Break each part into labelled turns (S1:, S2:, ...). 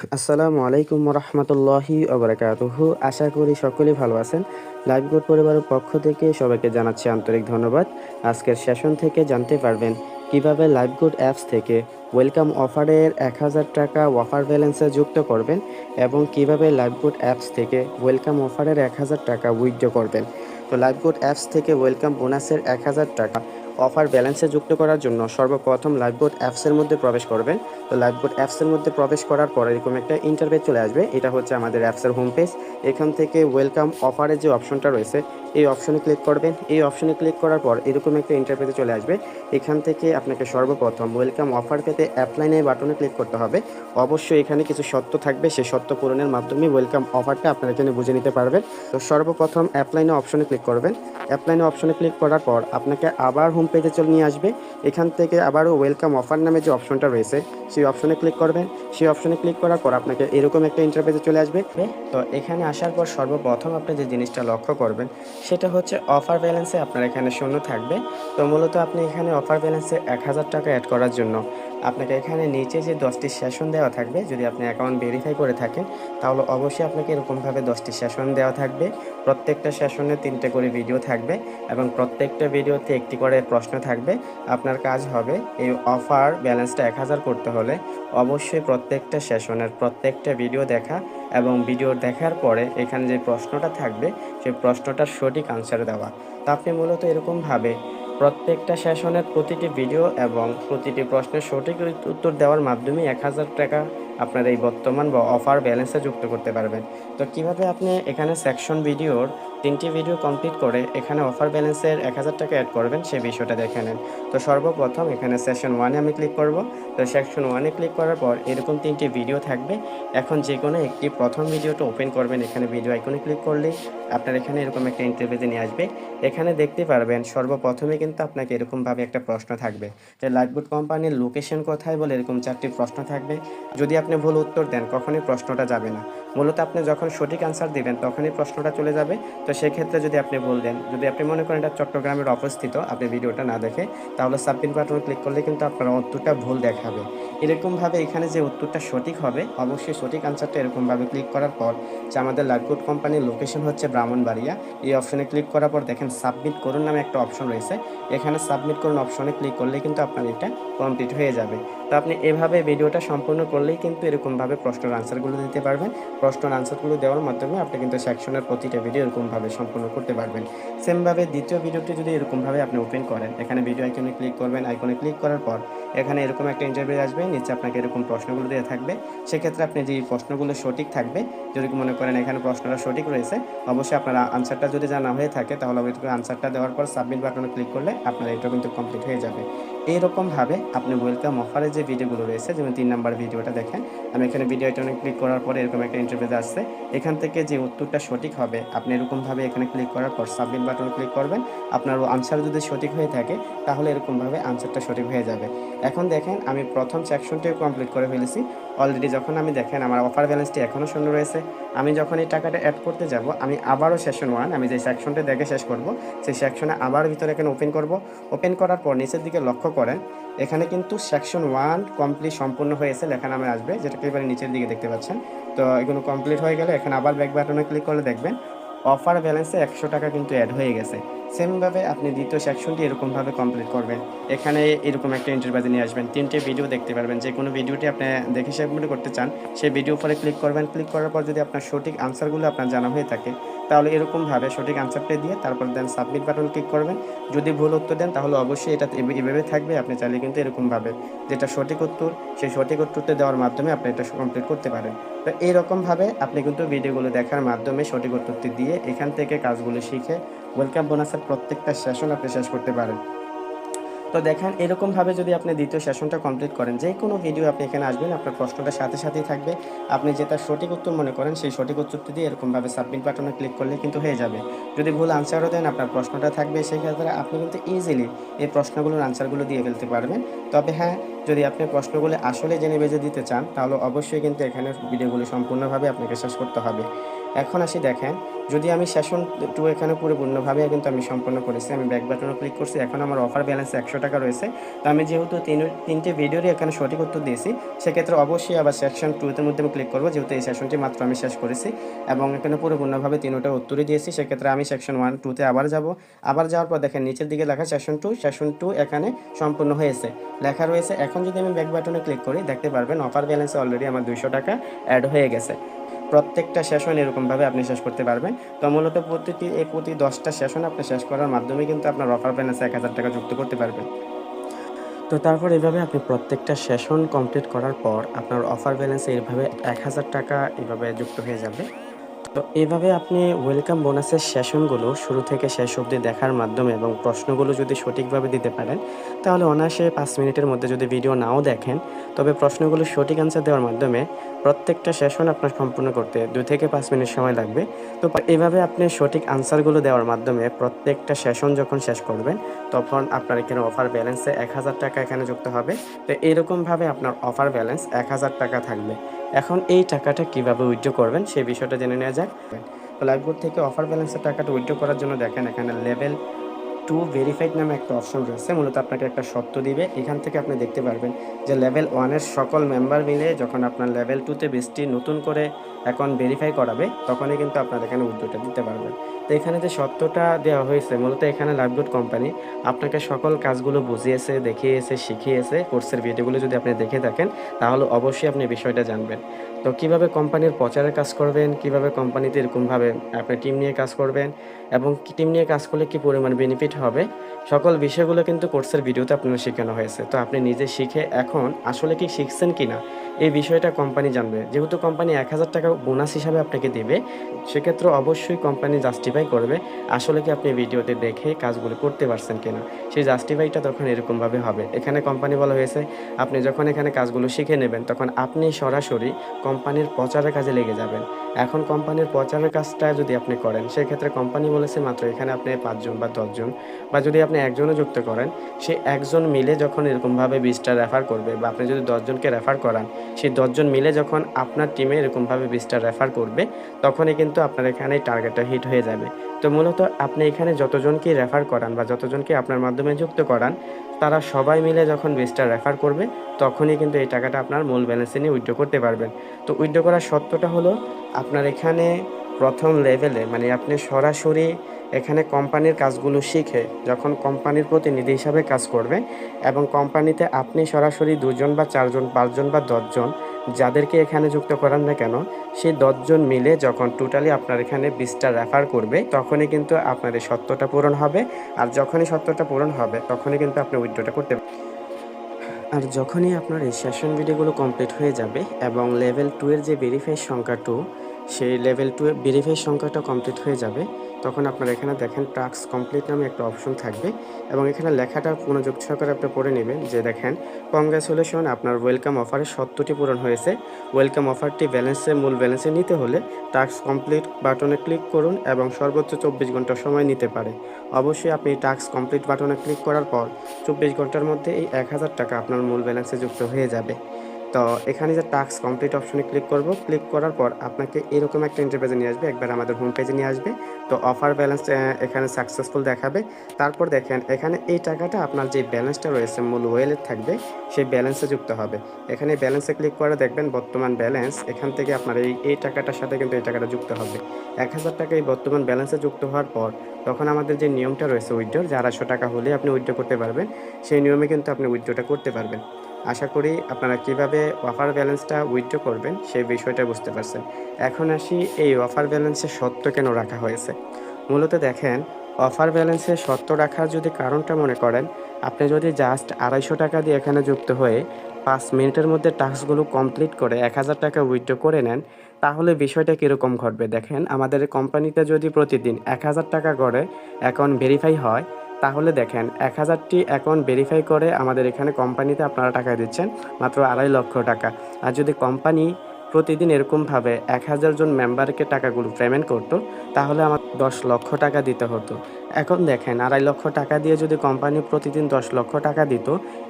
S1: আসসালামু আলাইকুম রহমতুল্লাহি ওবরাকাতুহু। আশা করি সকলেই ভালো আছেন। লাইভ গুড পরিবারের পক্ষ থেকে সবাইকে জানাচ্ছি আন্তরিক ধন্যবাদ। আজকের সেশন থেকে জানতে পারবেন কীভাবে লাইভ গুড অ্যাপস থেকে ওয়েলকাম অফারের এক হাজার টাকা অফার ব্যালেন্সে যুক্ত করবেন এবং কীভাবে লাইভ গুড অ্যাপস থেকে ওয়েলকাম অফারের এক হাজার টাকা উইথড্র করবেন। তো লাইভ গুড অ্যাপস থেকে ওয়েলকাম বোনাসের এক হাজার টাকা অফার ব্যালেন্সে যুক্ত করার জন্য সর্বপ্রথম লাইভবোট অ্যাপসের মধ্যে প্রবেশ করবেন। তো লাইভবোট অ্যাপসের মধ্যে প্রবেশ করার পর এরকম একটা ইন্টারভেট চলে আসবে। এটা হচ্ছে আমাদের অ্যাপসের হোম পেজ এখান থেকে ওয়েলকাম অফারের যে অপশনটা রয়েছে, এই অপশনে ক্লিক করবেন। এই অপশনে ক্লিক করার পর এরকম একটা ইন্টারভেটে চলে আসবে। এখান থেকে আপনাকে সর্বপ্রথম ওয়েলকাম অফার পেতে অ্যাপ্লাইনে বাটনে ক্লিক করতে হবে। অবশ্যই এখানে কিছু সত্য থাকবে। সেই সত্য পূরণের মাধ্যমে ওয়েলকাম অফারটা আপনারা এখানে বুঝে নিতে পারবেন। তো সর্বপ্রথম অ্যাপ্লাইনে অপশনে ক্লিক করবেন। অ্যাপ্লাইনে অপশনে ক্লিক করার পর আপনাকে আবার হোম পেজে চলে নিয়ে আসবে। এখান থেকে আবারও ওয়েলকাম অফার নামে যে অপশনটা রয়েছে, সেই অপশনে ক্লিক করবেন। সেই অপশনে ক্লিক করার পর আপনাকে এরকম একটা ইন্টারপেজে চলে আসবে। তো এখানে আসার পর সর্বপ্রথম আপনি যে জিনিসটা লক্ষ্য করবেন, সেটা হচ্ছে অফার ব্যালেন্সে আপনার এখানে শূন্য থাকবে। তো মূলত আপনি এখানে অফার ব্যালেন্সে এক হাজার টাকা অ্যাড করার জন্য আপনাকে এখানে নিচে যে দশটি সেশন দেওয়া থাকবে, যদি আপনি অ্যাকাউন্ট ভেরিফাই করে থাকেন, তাহলে অবশ্যই আপনাকে এরকমভাবে দশটি সেশন দেওয়া থাকবে। প্রত্যেকটা সেশনে তিনটে করে ভিডিও থাকবে এবং প্রত্যেকটা ভিডিওতে একটি করে প্রশ্ন থাকবে। আপনার কাজ হবে এই অফার ব্যালেন্সটা এক হাজার করতে হলে অবশ্যই প্রত্যেকটা সেশনের প্রত্যেকটা ভিডিও দেখা এবং ভিডিও দেখার পরে এখানে যে প্রশ্নটা থাকবে, সেই প্রশ্নটার সঠিক আনসার দেওয়া। তা আপনি মূলত এরকমভাবে প্রত্যেকটা সেশনের প্রতিটি ভিডিও এবং প্রতিটি প্রশ্নের সঠিক উত্তর দেওয়ার মাধ্যমে এক হাজার টাকা আপনার এই বর্তমান বা অফার ব্যালেন্সে যুক্ত করতে পারবেন। তো কীভাবে আপনি এখানে সেকশন ভিডিওর তিনটি ভিডিও কমপ্লিট করে এখানে অফার ব্যালেন্সের এক হাজার টাকা অ্যাড করবেন, সেই বিষয়টা দেখে নেন। তো সর্বপ্রথম এখানে সেকশন ওয়ানে আমি ক্লিক করব। তো সেকশন ওয়ানে ক্লিক করার পর এরকম তিনটি ভিডিও থাকবে। এখন যে কোনো একটি প্রথম ভিডিওটা ওপেন করবেন, এখানে ভিডিও আইকনে ক্লিক করলেই আপনার এখানে এরকম একটা ইন্টারভিউতে নিয়ে আসবে। এখানে দেখতে পারবেন সর্বপ্রথমে কিন্তু আপনাকে এরকমভাবে একটা প্রশ্ন থাকবে যে লাইটবুট কোম্পানির লোকেশন কোথায়? বলে এরকম চারটি প্রশ্ন থাকবে। যদি আপনি ভুল উত্তর দেন, কখনই প্রশ্নটা যাবে না। মূলত আপনি যখন সঠিক আনসার দিবেন, তখনই প্রশ্নটা চলে যাবে। তো সেক্ষেত্রে যদি আপনি ভুল দেন, যদি আপনি মনে করেন এটা চট্টগ্রামের অবস্থিত, আপনি ভিডিওটা না দেখে, তাহলে সাবমিট বাটনে ক্লিক করলে কিন্তু আপনার উত্তরটা ভুল দেখাবে। এরকমভাবে এখানে যে উত্তরটা সঠিক হবে, অবশ্যই সঠিক আনসারটা এরকমভাবে ক্লিক করার পর, যে আমাদের লাইভগুড কোম্পানির লোকেশন হচ্ছে ব্রাহ্মণবাড়িয়া, এই অপশনে ক্লিক করার পর দেখেন সাবমিট করুন নামে একটা অপশন রয়েছে। এখানে সাবমিট করুন অপশনে ক্লিক করলে কিন্তু আপনার এটা কমপ্লিট হয়ে যাবে। তো আপনি এভাবে ভিডিওটা সম্পূর্ণ করলেই কিন্তু এরকমভাবে প্রশ্নের আনসারগুলো দিতে পারবেন। প্রশ্নের আনসারগুলো দেওয়ার মাধ্যমে আপনি কিন্তু সেকশনের প্রতিটা ভিডিও এরকমভাবে সম্পূর্ণ করতে পারবেন। সেমভাবে দ্বিতীয় ভিডিওটি যদি এরকমভাবে আপনি ওপেন করেন, এখানে ভিডিও আইকনে ক্লিক করবেন। আইকনে ক্লিক করার পর এখানে এরকম একটা ইন্টারভিউ আসবে, নিচে আপনাকে এরকম প্রশ্নগুলো দেওয়া থাকবে। সেক্ষেত্রে আপনি যে প্রশ্নগুলো সঠিক থাকবে, যদি মনে করেন এখানে প্রশ্নটা সঠিক রয়েছে, অবশ্যই আপনার আনসারটা যদি জানা হয়ে থাকে, তাহলে আনসারটা দেওয়ার পর সাবমিট বাটনে ক্লিক করলে আপনার এটা কিন্তু কমপ্লিট হয়ে যাবে। এইরকমভাবে আপনি ওয়েলকাম অফারের যে ভিডিওগুলো রয়েছে, যেমন তিন নাম্বার ভিডিওটা দেখেন, আমি এখানে ভিডিও আইটনে ক্লিক করার পরে এরকম একটা ইন্টারভিউ আসছে। এখান থেকে যে উত্তরটা সঠিক হবে, আপনি এরকমভাবে এখানে ক্লিক করার পর সাবমিট বাটনে ক্লিক করবেন। আপনার আনসার যদি সঠিক হয়ে থাকে, তাহলে এরকমভাবে আনসারটা সঠিক হয়ে যাবে। এখন দেখেন, আমি প্রথম সেকশনটিও কমপ্লিট করে ফেলেছি। অলরেডি যখন আমি দেখেন, আমার অফার ব্যালেন্সটি এখনও শূন্য রয়েছে। আমি যখন এই টাকাটা অ্যাড করতে যাব, আমি আবারও সেশন ওয়ান আমি যে সেকশনটা দেখে শেষ করব, সেই সেকশনে আবার ভিতরে এখানে ওপেন করব? ওপেন করার পর নিচের দিকে লক্ষ্য করেন, এখানে কিন্তু সেকশন ওয়ান কমপ্লিট সম্পূর্ণ হয়েছে, লেখা নামে আসবে যেটাকে এবারে নিচের দিকে দেখতে পাচ্ছেন। তো এগুলো কমপ্লিট হয়ে গেলে, এখানে আবার ব্যাক বাটনে ক্লিক করলে দেখবেন অফার ব্যালেন্সে একশো টাকা কিন্তু অ্যাড হয়ে গেছে। সেমভাবে আপনি দ্বিতীয় সেকশনটি এরকমভাবে কমপ্লিট করবেন। এখানে এরকম একটা ইন্টারভিউ নিয়ে আসবেন। তিনটে ভিডিও দেখতে পারবেন। যে কোনো ভিডিওটি আপনি দেখে সাবমিট করতে চান, সেই ভিডিও পরে ক্লিক করবেন। ক্লিক করার পর যদি আপনার সঠিক আনসারগুলো আপনার জানা হয়ে থাকে, তাহলে এরকমভাবে সঠিক আনসারটা দিয়ে তারপর দেন সাবমিট বাটন ক্লিক করবেন। যদি ভুল উত্তর দেন, তাহলে অবশ্যই এটা এভাবে থাকবে। আপনি চাইলে কিন্তু এরকমভাবে যেটা সঠিক উত্তর, সেই সঠিক উত্তরটা দেওয়ার মাধ্যমে আপনি এটা কমপ্লিট করতে পারেন। তো এইরকমভাবে আপনি কিন্তু ভিডিওগুলো দেখার মাধ্যমে সঠিক উত্তরটি দিয়ে এখান থেকে কাজগুলো শিখে ওয়েলকাম বোনাসের প্রত্যেকটা সেশন আপনি শেষ করতে পারেন। তো দেখেন, এরকমভাবে যদি আপনি দ্বিতীয় সেশনটা কমপ্লিট করেন, যে কোনো ভিডিও আপনি এখানে আসবেন, আপনার প্রশ্নটা সাথে সাথেই থাকবে। আপনি যেটা সঠিক উত্তর মনে করেন, সেই সঠিক উত্তরটি দিয়ে এরকমভাবে সাবমিট বাটনে ক্লিক করলে কিন্তু হয়ে যাবে। যদি ভুল আনসারও দেন, আপনার প্রশ্নটা থাকবে সেই ক্ষেত্রে আপনি কিন্তু ইজিলি এই প্রশ্নগুলোর আনসারগুলো দিয়ে ফেলতে পারবেন। তবে হ্যাঁ যদি আপনি প্রশ্নগুলো আসলে জেনে বেজে দিতে চান, তাহলে অবশ্যই কিন্তু এখানে ভিডিওগুলো সম্পূর্ণভাবে আপনাকে শেষ করতে হবে। এখন আসি দেখেন যদি আমি সেশন টু এখানে পরিপূর্ণভাবে কিন্তু আমি সম্পন্ন করেছি, আমি ব্যাক বাটনে ক্লিক করছি, এখন আমার অফার ব্যালেন্স একশো টাকা রয়েছে। তো আমি যেহেতু তিন, তিনটে ভিডিওরই এখানে সঠিক উত্তর দিয়েছি, সেক্ষেত্রে অবশ্যই আবার সেকশন টুতে মধ্যে আমি ক্লিক করব, যেহেতু এই সেশনটি মাত্র আমি শেষ করেছি এবং এখানে পরিপূর্ণভাবে তিনটা উত্তরই দিয়েছি, সেক্ষেত্রে আমি সেকশন ওয়ান টুতে আবার যাব। আবার যাওয়ার পর দেখেন নিচের দিকে লেখা সেশন টু সেশন টু এখানে সম্পূর্ণ হয়েছে। লেখা রয়েছে, এখন যদি আমি ব্যাক বাটনে ক্লিক করি, দেখতে পারবেন অফার ব্যালেন্সে অলরেডি আমার দুইশো টাকা অ্যাড হয়ে গেছে। প্রত্যেকটা সেশন এরকমভাবে আপনি শেষ করতে পারবেন। তো মূলত প্রতিটি এই প্রতি দশটা সেশন আপনি শেষ করার মাধ্যমে কিন্তু আপনার অফার ব্যালেন্সে এক হাজার টাকা যুক্ত করতে পারবেন। তো তারপর এভাবে আপনি প্রত্যেকটা সেশন কমপ্লিট করার পর আপনার অফার ব্যালেন্সে এইভাবে এক হাজার টাকা এভাবে যুক্ত হয়ে যাবে। তো এভাবে আপনি ওয়েলকাম বোনাসের সেশনগুলো শুরু থেকে শেষ অবধি দেখার মাধ্যমে এবং প্রশ্নগুলো যদি সঠিকভাবে দিতে পারেন, তাহলে অনায়াসে পাঁচ মিনিটের মধ্যে যদি ভিডিও নাও দেখেন, তবে প্রশ্নগুলো সঠিক অ্যান্সার দেওয়ার মাধ্যমে প্রত্যেকটা সেশন আপনার সম্পূর্ণ করতে দুই থেকে পাঁচ মিনিট সময় লাগবে। তো এভাবে আপনি সঠিক আনসারগুলো দেওয়ার মাধ্যমে প্রত্যেকটা সেশন যখন শেষ করবেন, তখন আপনার এখানে অফার ব্যালেন্সে এক হাজার টাকা এখানে যুক্ত হবে। তো এরকমভাবে আপনার অফার ব্যালেন্স এক হাজার টাকা থাকবে। এখন এই টাকাটা কীভাবে উইথড্র করবেন সেই বিষয়টা জেনে নেওয়া যাক। তো থেকে অফার ব্যালেন্সের টাকাটা উইথড্র করার জন্য দেখেন, এখানে লেভেল টু ভেরিফাইড নামে একটা অপশন রয়েছে। মূলত আপনাকে একটা শর্ত দিবে। এখান থেকে আপনি দেখতে পারবেন যে লেভেল ওয়ানের সকল মেম্বার মিলে যখন আপনার লেভেল টুতে বেসটি নতুন করে এখন ভেরিফাই করাবে, তখনই কিন্তু আপনার এখানে উদ্যোগটা দিতে পারবেন। তো এখানে যে শর্তটা দেওয়া হয়েছে, মূলত এখানে লাইভগুড কোম্পানি আপনাকে সকল কাজগুলো বুঝিয়েছে, দেখিয়েছে, শিখিয়েছে কোর্সের ভিডিওগুলো যদি আপনি দেখে থাকেন, তাহলে অবশ্যই আপনি বিষয়টা জানবেন। তো কীভাবে কোম্পানির প্রচারের কাজ করবেন, কীভাবে কোম্পানিতে এরকমভাবে আপনি টিম নিয়ে কাজ করবেন, এবং টিম নিয়ে কাজ করলে কি পরিমাণ বেনিফিট হবে, সকল বিষয়গুলো কিন্তু কোর্সের ভিডিওতে আপনার শেখানো হয়েছে। তো আপনি নিজে শিখে এখন আসলে কি শিখছেন কি না এই বিষয়টা কোম্পানি জানবে। যেহেতু কোম্পানি এক হাজার টাকা বোনাস হিসাবে আপনাকে দেবে, সেক্ষেত্রে অবশ্যই কোম্পানি জাস্টিফাই করবে, আসলে কি আপনি ভিডিওতে দেখে কাজগুলো করতে পারছেন কিনা। সেই জাস্টিফাইটা তখন এরকমভাবে হবে। এখানে কোম্পানি বলা হয়েছে, আপনি যখন এখানে কাজগুলো শিখে নেবেন, তখন আপনি সরাসরি কোম্পানির প্রচারের কাজে লেগে যাবেন। এখন কোম্পানির প্রচারের কাজটা যদি আপনি করেন, সেক্ষেত্রে কোম্পানি বলেছে মাত্র এখানে আপনি পাঁচজন বা দশজন, বা যদি আপনি একজনও যুক্ত করেন, সে একজন মিলে যখন এরকমভাবে বিশটা রেফার করবে, বা আপনি যদি দশজনকে রেফার করান সেই দশজন মিলে যখন আপনার টিমে এরকমভাবে বিশটা রেফার করবে, তখনই কিন্তু আপনার এখানে টার্গেটটা হিট হয়ে যাবে। তো মূলত আপনি এখানে যতজনকে রেফার করান বা যতজনকে আপনার মাধ্যমে যুক্ত করান, তারা সবাই মিলে যখন বিশটা রেফার করবে, তখনই কিন্তু এই টাকাটা আপনার মূল ব্যালেন্সে নিয়ে উইড্রো করতে পারবেন। তো উইড্রো করার সত্যটা হলো, আপনার এখানে প্রথম লেভেলে মানে আপনি সরাসরি এখানে কোম্পানির কাজগুলো শিখে যখন কোম্পানির প্রতিনিধি হিসাবে কাজ করবে এবং কোম্পানিতে আপনি সরাসরি দুজন বা চারজন, পাঁচজন বা দশজন যাদেরকে এখানে যুক্ত করান না কেন, সেই দশজন মিলে যখন টোটালি আপনার এখানে বিশটা রেফার করবে, তখনই কিন্তু আপনার এই সত্যটা পূরণ হবে। আর যখনই সত্যটা পূরণ হবে, তখনই কিন্তু আপনি উইথড্রটা করতে আর যখনই আপনার এই সেশন ভিডিওগুলো কমপ্লিট হয়ে যাবে এবং লেভেল টু এর যে ভেরিফাই সংখ্যা টু সেই লেভেল টু ভেরিফাই সংখ্যাটা কমপ্লিট হয়ে যাবে তখন আপনার এখানে দেখেন টাস্ক কমপ্লিট নামে একটা অপশন থাকবে এবং এখানে লেখাটা মনোযোগ সহকারে আপনি পড়ে নেবেন যে দেখেন কংগ্রেচুলেশন আপনার ওয়েলকাম অফারের সত্যটি পূরণ হয়েছে। ওয়েলকাম অফারটি ব্যালেন্সে মূল ব্যালেন্সে নিতে হলে টাস্ক কমপ্লিট বাটনে ক্লিক করুন এবং সর্বোচ্চ চব্বিশ ঘণ্টা সময় নিতে পারে। অবশ্যই আপনি টাস্ক কমপ্লিট বাটনে ক্লিক করার পর চব্বিশ ঘণ্টার মধ্যে এই এক হাজার টাকা আপনার মূল ব্যালেন্সে যুক্ত হয়ে যাবে। তো এখানে যে টাস্ক কমপ্লিট অপশনে ক্লিক করব ক্লিক করার পর আপনাকে এরকম একটা ইন্টারপেজে নিয়ে আসবে। একবার আমাদের হোম পেজে নিয়ে আসবে। তো অফার ব্যালেন্স এখানে সাকসেসফুল দেখাবে। তারপর দেখেন, এখানে এই টাকাটা আপনার যে ব্যালেন্সটা রয়েছে, মূল ওয়েলের থাকবে, সেই ব্যালেন্সে যুক্ত হবে। এখানে ব্যালেন্সে ক্লিক করে দেখবেন, বর্তমান ব্যালেন্স এখান থেকে আপনার এই এই টাকাটার সাথে কিন্তু এই টাকাটা যুক্ত হবে। এক হাজার টাকা এই বর্তমান ব্যালেন্সে যুক্ত হওয়ার পর, তখন আমাদের যে নিয়মটা রয়েছে উইথড্রর যে আড়াইশো টাকা হলে আপনি উইথড্র করতে পারবেন। সেই নিয়মে কিন্তু আপনি উইথড্রটা করতে পারবেন। আশা করি আপনারা কীভাবে অফার ব্যালেন্সটা উইথড্র করবেন সেই বিষয়টা বুঝতে পারছেন। এখন আসি এই অফার ব্যালেন্সে সত্য কেন রাখা হয়েছে? মূলত দেখেন অফার ব্যালেন্সে সত্য রাখার যদি কারণটা মনে করেন, আপনি যদি জাস্ট আড়াইশো টাকা দিয়ে এখানে যুক্ত হয়ে পাঁচ মিনিটের মধ্যে টাস্কগুলো কমপ্লিট করে এক হাজার টাকা উইথড্র করে নেন, তাহলে বিষয়টা কীরকম ঘটবে? দেখেন, আমাদের কোম্পানিতে যদি প্রতিদিন এক হাজার টাকা করে অ্যাকাউন্ট ভেরিফাই হয় তাহলে দেখেন, এক হাজারটি অ্যাকাউন্ট ভেরিফাই করে আমাদের এখানে কোম্পানিতে আপনারা টাকা দিচ্ছেন, মাত্র আড়াই লক্ষ টাকা। আর যদি কোম্পানি প্রতিদিন এরকমভাবে এক হাজার জন মেম্বারকে টাকাগুলো পেমেন্ট করতো, তাহলে আমার দশ লক্ষ টাকা দিতে হতো। এখন দেখেন, আড়াই লক্ষ টাকা দিয়ে যদি কোম্পানি প্রতিদিন দশ লক্ষ টাকা দিত,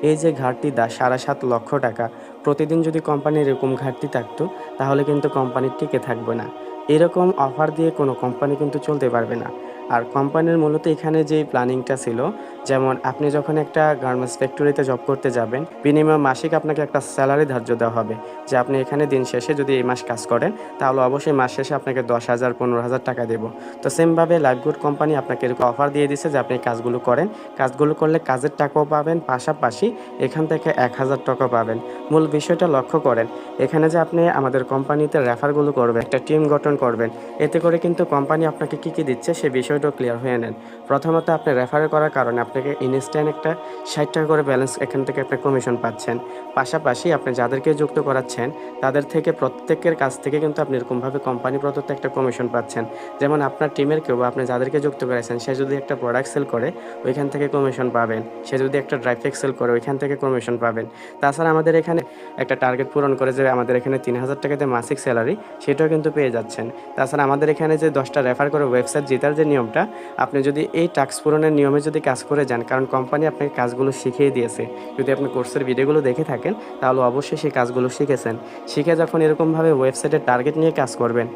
S1: এই যে ঘাটতি দা, সাড়ে সাত লক্ষ টাকা, প্রতিদিন যদি কোম্পানির এরকম ঘাটতি থাকতো, তাহলে কিন্তু কোম্পানির টিকে থাকবে না। এরকম অফার দিয়ে কোনো কোম্পানি কিন্তু চলতে পারবে না। আর কোম্পানির মূলত এখানে যে প্ল্যানিংটা ছিল, যেমন আপনি যখন একটা গার্মেন্টস ফ্যাক্টরিতে জব করতে যাবেন মিনিমাম মাসিক আপনাকে একটা স্যালারি ধার্য দেওয়া হবে যে আপনি এখানে দিন শেষে যদি এই মাস কাজ করেন, তাহলে অবশ্যই মাস শেষে আপনাকে দশ হাজার, পনেরো হাজার টাকা দেবো। তো সেমভাবে লাইফগুড কোম্পানি আপনাকে এরকম অফার দিয়ে দিছে যে আপনি কাজগুলো করেন। কাজগুলো করলে কাজের টাকাও পাবেন, পাশাপাশি এখান থেকে এক হাজার টাকা পাবেন। মূল বিষয়টা লক্ষ্য করেন, এখানে যে আপনি আমাদের কোম্পানিতে রেফারগুলো করবেন, একটা টিম গঠন করবেন, এতে করে কিন্তু কোম্পানি আপনাকে কী কী দিচ্ছে সে বিষয়টাও ক্লিয়ার হয়ে নেন। প্রথমত আপনি রেফার করার কারণে আপনাকে ইনস্ট্যান্ট একটা ষাট টাকা করে ব্যালেন্স এখান থেকে আপনি কমিশন পাচ্ছেন। পাশাপাশি আপনি যাদেরকে যুক্ত করাচ্ছেন, তাদের থেকে প্রত্যেকের কাছ থেকে কিন্তু আপনি এরকমভাবে কোম্পানি প্রদত্ত একটা কমিশন পাচ্ছেন। যেমন আপনার টিমের কেউ বা আপনি যাদেরকে যুক্ত করেছেন, সে যদি একটা প্রোডাক্ট সেল করে, ওইখান থেকে কমিশন পাবেন। সে যদি একটা ড্রাইভ সেল করে, ওইখান থেকে কমিশন পাবেন। তাছাড়া আমাদের এখানে একটা টার্গেট পূরণ করে যে আমাদের এখানে তিন হাজার টাকাতে মাসিক স্যালারি সেটাও কিন্তু পেয়ে যাচ্ছেন। তাছাড়া আমাদের এখানে যে দশটা রেফার করে ওয়েবসাইট জেতার যে নিয়মটা, আপনি যদি এই টাস্ক পূরণের নিয়মে যদি কাজ করে যান, কারণ কোম্পানি আপনাকে কাজগুলো শিখিয়ে দিয়েছে। যদি আপনি কোর্সের ভিডিওগুলো দেখে থাকেন, তাহলে অবশ্যই সেই কাজগুলো শিখেছেন। শিখে যখন এরকমভাবে ওয়েবসাইটের টার্গেট নিয়ে কাজ করবেন